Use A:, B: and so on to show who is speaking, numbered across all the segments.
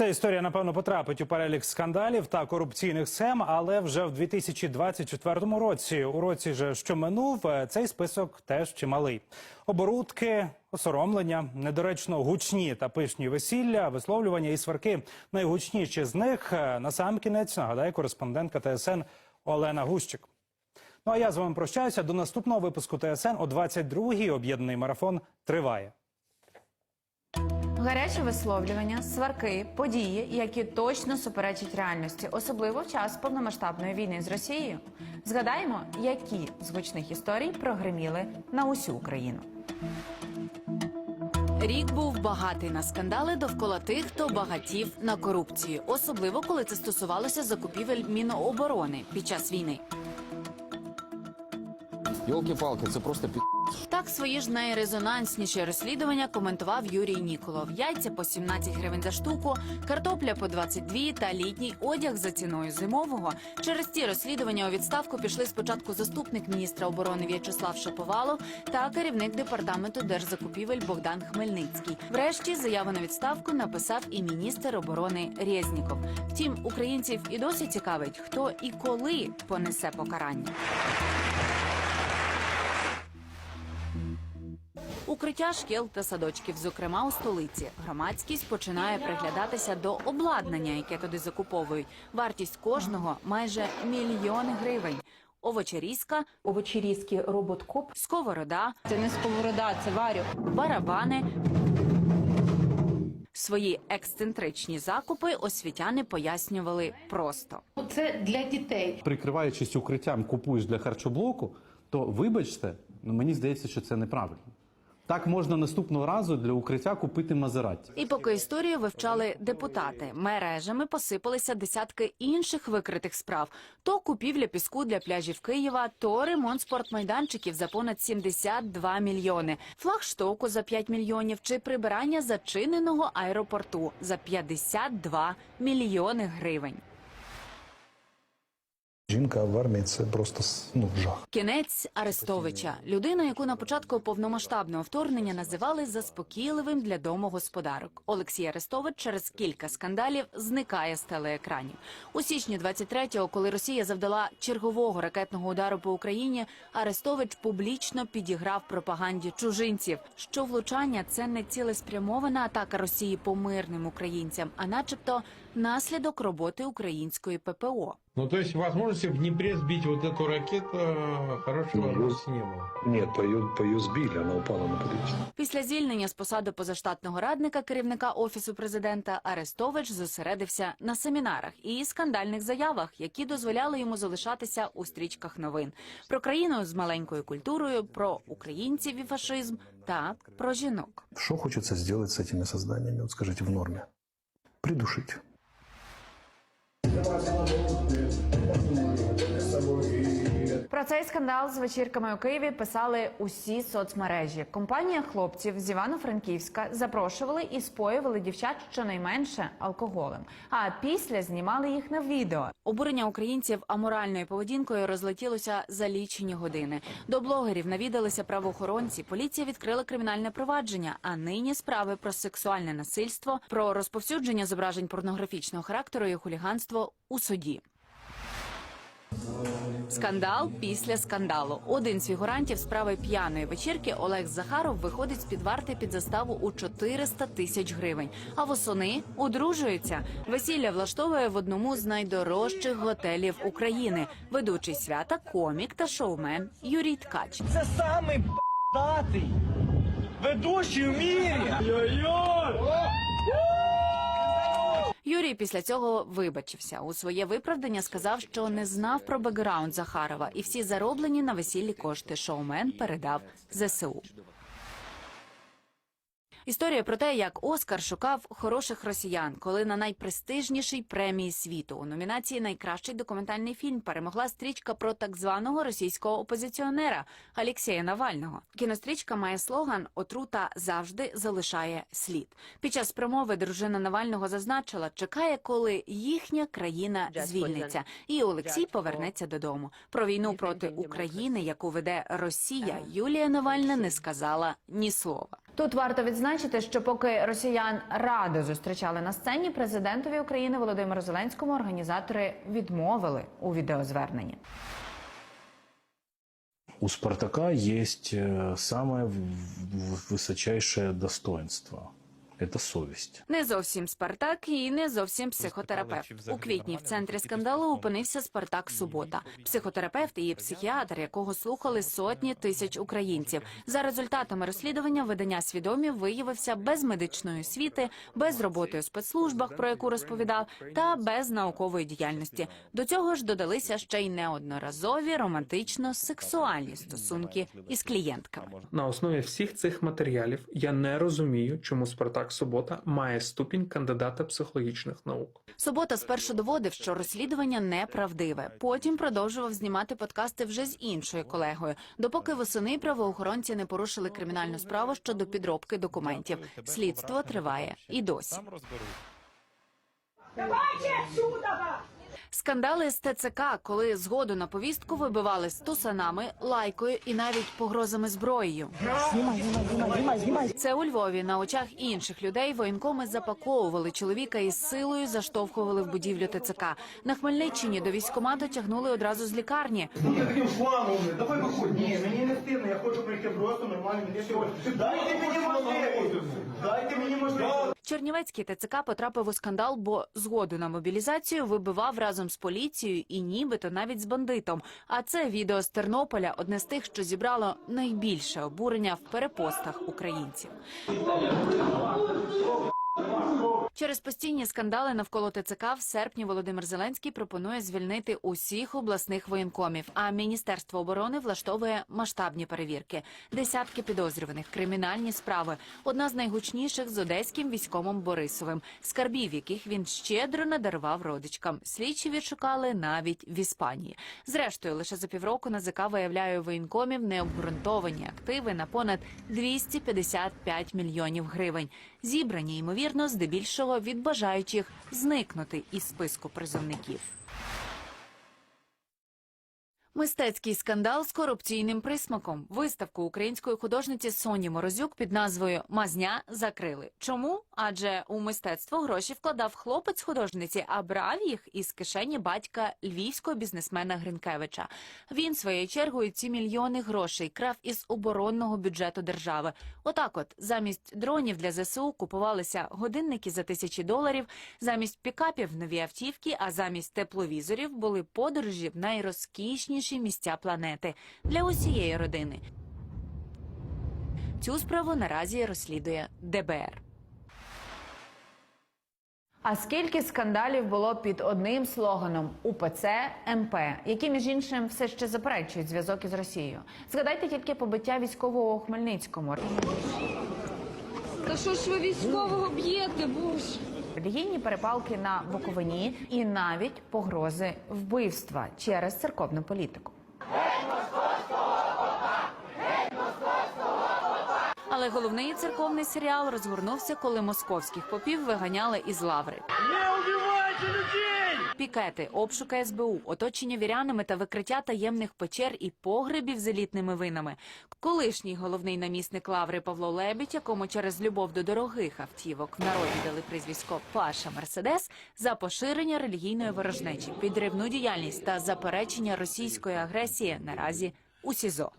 A: Ця історія, напевно, потрапить у перелік скандалів та корупційних схем, але вже в 2024 році, у році же, що минув, е, цей список теж чималий. Оборудки, осоромлення, недоречно гучні та пишні весілля, висловлювання і сварки. Найгучніші з них е, на сам кінець нагадає кореспондентка ТСН Олена Гущик. Ну а я з вами прощаюся до наступного випуску ТСН о 22-й. Об'єднаний марафон триває.
B: Гаряче висловлювання, сварки, події, які точно суперечать реальності, особливо в час повномасштабної війни з Росією. Згадаємо, які з гучних історій прогреміли на усю Україну.
C: Рік був багатий на скандали довкола тих, хто багатів на корупцію, особливо коли це стосувалося закупівель Міноборони під час війни.
D: Йолки-палки, це просто пі...
C: Так свої ж найрезонансніші розслідування коментував Юрій Ніколов. Яйця по 17 гривень за штуку, картопля по 22 та літній одяг за ціною зимового. Через ці розслідування у відставку пішли спочатку заступник міністра оборони В'ячеслав Шаповалов та керівник департаменту держзакупівель Богдан Хмельницький. Врешті заяву на відставку написав і міністр оборони Резніков. Втім, українців і досі цікавить, хто і коли понесе покарання. Укриття шкіл та садочків, зокрема у столиці, громадськість починає приглядатися до обладнання, яке туди закуповують. Вартість кожного майже мільйони гривень. Овочерізка,
E: овочерізки роботкоп.
C: сковорода,
E: Це не сковорода, це варю.
C: барабани. Свої ексцентричні закупи освітяни пояснювали просто.
E: Це для дітей.
F: прикриваючись укриттям, купуєш для харчоблоку, то вибачте, ну мені здається, що це неправильно. Так можна наступного разу для укриття купити Мазератті.
C: І поки історію вивчали депутати, мережами посипалися десятки інших викритих справ: то купівля піску для пляжів Києва, то ремонт спортмайданчиків за понад 72 мільйони, флагштоку за 5 мільйонів чи прибирання зачиненого аеропорту за 52 мільйони гривень.
G: Жінка в армії це просто ну, жах.
C: Кінець Арестовича, людина, яку на початку повномасштабного вторгнення називали заспокійливим для домогосподарок. Олексій Арестович через кілька скандалів зникає з телеекранів. У січні 23-го, коли Росія завдала чергового ракетного удару по Україні, Арестович публічно підіграв пропаганді чужинців. Що влучання це не цілеспрямована атака Росії по мирним українцям, а начебто наслідок роботи української ППО.
H: Ну, то есть возможности в Днепре сбить вот эту ракету э, хорошей
G: Ну,
H: возможности не было.
G: Ні, по її, по її збили, вона упала на подвір'я.
C: Після звільнення з посади позаштатного радника керівника офісу президента Арестович зосередився на семінарах і скандальних заявах, які дозволяли йому залишатися у стрічках новин про країну з маленькою культурою, про українців і фашизм та про жінок.
G: Що хочеться зробити з цими созданиями, от скажіть, в нормі? Obrigado.
B: Про цей скандал з вечірками у Києві писали усі соцмережі. Компанія хлопців з Івано-Франківська запрошували і споювали дівчат щонайменше алкоголем. А після знімали їх на відео.
C: Обурення українців аморальною поведінкою розлетілося за лічені години. До блогерів навідалися правоохоронці. Поліція відкрила кримінальне провадження. А нині справи про сексуальне насильство, про розповсюдження зображень порнографічного характеру і хуліганство у суді. Скандал після скандалу. Один з фігурантів справи п'яної вечірки Олег Захаров виходить з під варти під заставу у 400 тисяч гривень. А восени одружується. Весілля влаштовує в одному з найдорожчих готелів України. Ведучий свята, комік та шоумен Юрій Ткач.
I: Це самий п***датий ведучий в мірі.
C: Юрій після цього вибачився. У своє виправдання сказав, що не знав про бекграунд Захарова, і всі зароблені на весіллі кошти шоумен передав ЗСУ. Історія про те, як Оскар шукав хороших росіян, коли на найпрестижнішій премії світу у номінації Найкращий документальний фільм перемогла стрічка про так званого російського опозиціонера Алєксєя Навального. Кінострічка має слоган Отрута завжди залишає слід. Під час промови дружина Навального зазначила, чекає, коли їхня країна звільниться, і Олексій повернеться додому. Про війну проти України, яку веде Росія, Юлія Навальна не сказала ні слова.
B: Тут варто відзначити. що поки росіян радо зустрічали на сцені, президентові України Володимиру Зеленському організатори відмовили у відеозверненні.
J: У Спартака есть саме самое в- в- высочайшее достоинство. Это совесть.
C: Не зовсім Спартак і не зовсім психотерапевт. У квітні в центрі скандалу опинився Спартак Субота, психотерапевт і психіатр, якого слухали сотні тисяч українців. За результатами розслідування видання свідомі виявився без медичної освіти, без роботи у спецслужбах, про яку розповідав, та без наукової діяльності. До цього ж додалися ще й неодноразові романтично-сексуальні стосунки із клієнтками.
K: На основі всіх цих матеріалів я не розумію, чому Спартак Субота має ступінь кандидата психологічних наук.
C: Субота спершу доводив, що розслідування неправдиве. Потім продовжував знімати подкасти вже з іншою колегою, допоки восени правоохоронці не порушили кримінальну справу щодо підробки документів. Слідство триває і досі. Скандали з ТЦК, коли згоду на повістку вибивали стусанами, лайкою і навіть погрозами зброєю. Це у Львові на очах інших людей воєнкоми запаковували чоловіка і з силою заштовхували в будівлю ТЦК. На Хмельниччині до військкомату тягнули одразу з лікарні.
I: Таким шламом, давай виходь. Ні, мені не стидно, я хочу прийти просто нормально. Мені сьогодні. Дайте мені можливість. Дайте мені можливість.
C: Чернівецький ТЦК потрапив у скандал, бо згоду на мобілізацію вибивав разом з поліцією і нібито навіть з бандитом. А це відео з Тернополя одне з тих, що зібрало найбільше обурення в перепостах українців. Через постійні скандали навколо ТЦК в серпні Володимир Зеленський пропонує звільнити усіх обласних воєнкомів. А Міністерство оборони влаштовує масштабні перевірки, десятки підозрюваних, кримінальні справи. Одна з найгучніших з одеським військомом Борисовим, скарбів, яких він щедро надарував родичкам. Слідчі відшукали навіть в Іспанії. Зрештою, лише за півроку НАЗК виявляє воєнкомів необґрунтовані активи на понад 255 мільйонів гривень. Зібрані, ймовірно, здебільшого від бажаючих зникнути із списку призовників. Мистецький скандал з корупційним присмаком. Виставку української художниці Соні Морозюк під назвою Мазня закрили. Чому? Адже у мистецтво гроші вкладав хлопець художниці, а брав їх із кишені батька львівського бізнесмена Гринкевича. Він своєю чергою ці мільйони грошей крав із оборонного бюджету держави. Отак, от замість дронів для ЗСУ купувалися годинники за тисячі доларів, замість пікапів нові автівки, а замість тепловізорів були подорожі в найрозкішніші місця планети для усієї родини. Цю справу наразі розслідує ДБР.
B: А скільки скандалів було під одним слоганом УПЦ МП, які між іншим все ще заперечують зв'язок із Росією? Згадайте тільки побиття військового у Хмельницькому.
E: Та що ж ви військового б'єте, боже?
B: Релігійні перепалки на Буковині і навіть погрози вбивства через церковну політику.
C: Але головний церковний серіал розгорнувся, коли московських попів виганяли із лаври.
I: Не убивайте людей!
C: Пікети, обшуки СБУ, оточення вірянами та викриття таємних печер і погребів з елітними винами. Колишній головний намісник лаври Павло Лебідь, якому через любов до дорогих автівок в народі дали прізвисько Паша Мерседес, за поширення релігійної ворожнечі, підривну діяльність та заперечення російської агресії наразі у СІЗО.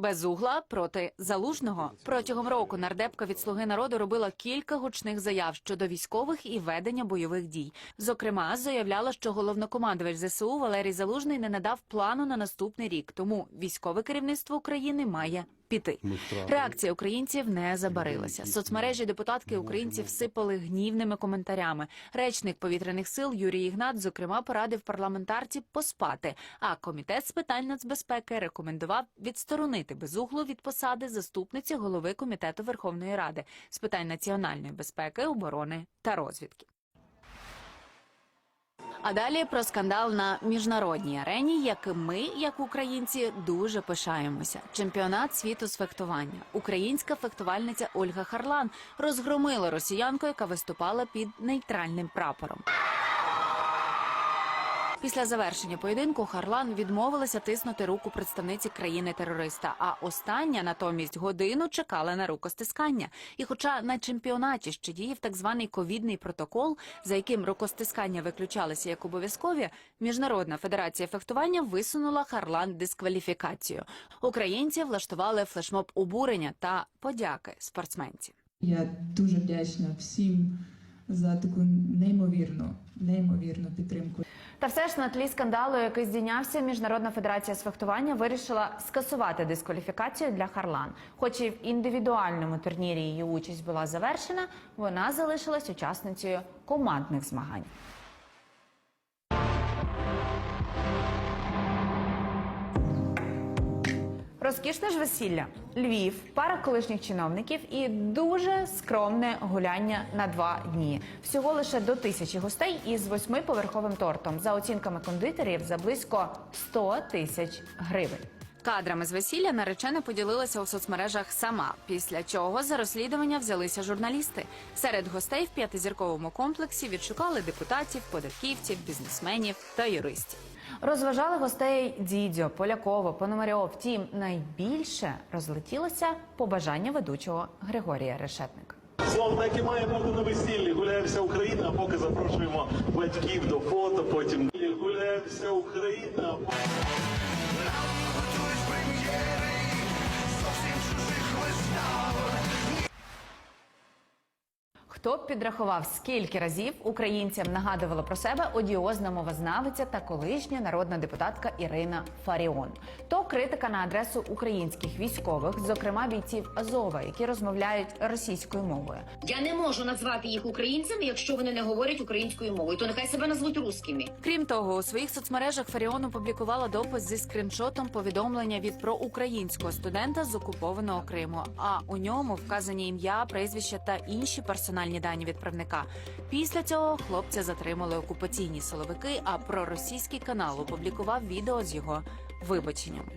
C: Без угла проти залужного протягом року нардепка від слуги народу робила кілька гучних заяв щодо військових і ведення бойових дій. Зокрема, заявляла, що головнокомандувач ЗСУ Валерій Залужний не надав плану на наступний рік, тому військове керівництво України має піти. Реакція українців не забарилася. Соцмережі депутатки українців сипали гнівними коментарями. Речник повітряних сил Юрій Ігнат, зокрема, порадив парламентарці поспати. А комітет з питань нацбезпеки рекомендував відсторонити безуглу від посади заступниці голови комітету Верховної Ради з питань національної безпеки, оборони та розвідки. А далі про скандал на міжнародній арені, яким ми, як українці, дуже пишаємося. Чемпіонат світу з фехтування. Українська фехтувальниця Ольга Харлан розгромила росіянку, яка виступала під нейтральним прапором. Після завершення поєдинку Харлан відмовилася тиснути руку представниці країни-терориста. А остання натомість годину чекала на рукостискання. І, хоча на чемпіонаті ще діяв так званий ковідний протокол, за яким рукостискання виключалися як обов'язкові, міжнародна федерація фехтування висунула Харлан дискваліфікацію. Українці влаштували флешмоб обурення та подяки спортсменці.
E: Я дуже вдячна всім за таку неймовірну, неймовірну підтримку.
B: Та все ж на тлі скандалу, який здійнявся, Міжнародна федерація з фехтування вирішила скасувати дискваліфікацію для Харлан. Хоч і в індивідуальному турнірі її участь була завершена, вона залишилась учасницею командних змагань. Розкішне ж весілля, Львів, пара колишніх чиновників і дуже скромне гуляння на два дні. Всього лише до тисячі гостей із восьмиповерховим тортом. За оцінками кондитерів за близько 100 тисяч гривень.
C: Кадрами з весілля наречена поділилася у соцмережах сама. Після чого за розслідування взялися журналісти. Серед гостей в п'ятизірковому комплексі відшукали депутатів, податківців, бізнесменів та юристів.
B: Розважали гостей Дідьо, Полякова, Пономарьов. Втім, найбільше розлетілося побажання ведучого Григорія Решетника.
I: Словом, так і має бути на весіллі. Гуляє вся Україна, а поки запрошуємо батьків до фото, потім гуляє вся Україна.
B: Хто б підрахував, скільки разів українцям нагадувала про себе одіозна мовознавиця та колишня народна депутатка Ірина Фаріон, то критика на адресу українських військових, зокрема бійців Азова, які розмовляють російською мовою.
E: Я не можу назвати їх українцями, якщо вони не говорять українською мовою. То нехай себе назвуть русскими.
C: Крім того, у своїх соцмережах Фаріон опублікувала допис зі скріншотом повідомлення від проукраїнського студента з окупованого Криму. А у ньому вказані ім'я, прізвище та інші персональні дані відправника. Після цього хлопця затримали окупаційні силовики. А проросійський канал опублікував відео з його вибаченнями.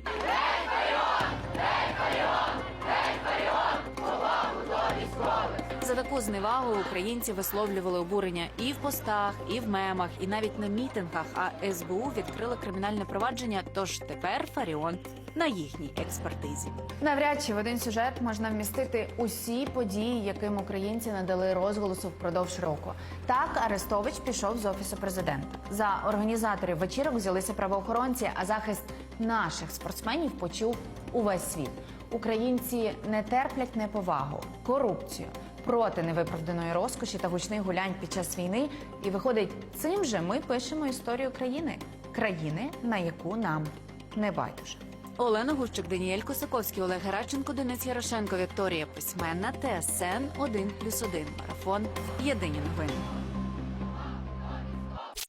C: За таку зневагу українці висловлювали обурення і в постах, і в мемах, і навіть на мітингах. А СБУ відкрили кримінальне провадження. Тож тепер Фаріон на їхній експертизі.
B: Навряд чи в один сюжет можна вмістити усі події, яким українці надали розголосу впродовж року. Так Арестович пішов з офісу президента. За організаторів вечірок взялися правоохоронці, а захист наших спортсменів почув увесь світ. Українці не терплять неповагу, корупцію. Проти невиправданої розкоші та гучних гулянь під час війни, і виходить, цим же ми пишемо історію країни, країни, на яку нам не байдуже.
C: Олена Гущик, Даніель Косаковський, Олег Гераченко, Денис Ярошенко, Вікторія Письменна, ТСН 1+,1. Марафон. Єдині новини.